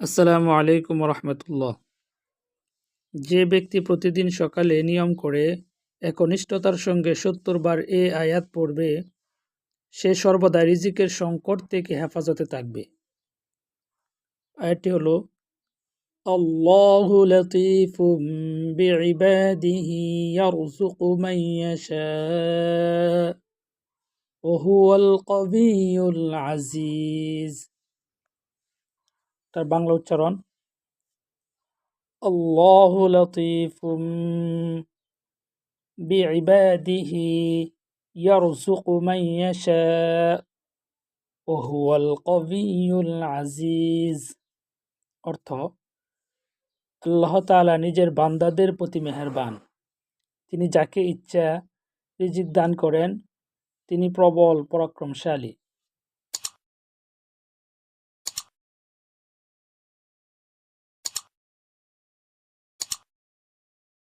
আসসালামু আলাইকুম রহমতুল্লাহ যে ব্যক্তি প্রতিদিন সকালে নিয়ম করে একনিষ্ঠতার সঙ্গে সত্তর বার এ আয়াত পড়বে, সে সর্বদা রিজিকের সংকট থেকে হেফাজতে থাকবে। আয়াতটি হলো, আল্লাহু লতীফুম বিইবাদিহি ইয়ারযুকু মান ইয়াশা ওয়া হুয়াল আজিজ। তার বাংলা উচ্চারণ অর্থ, আল্লাহ নিজের বান্দাদের প্রতি মেহেরবান। তিনি যাকে ইচ্ছা রিজিক দান করেন, তিনি প্রবল, পরাক্রমশালী।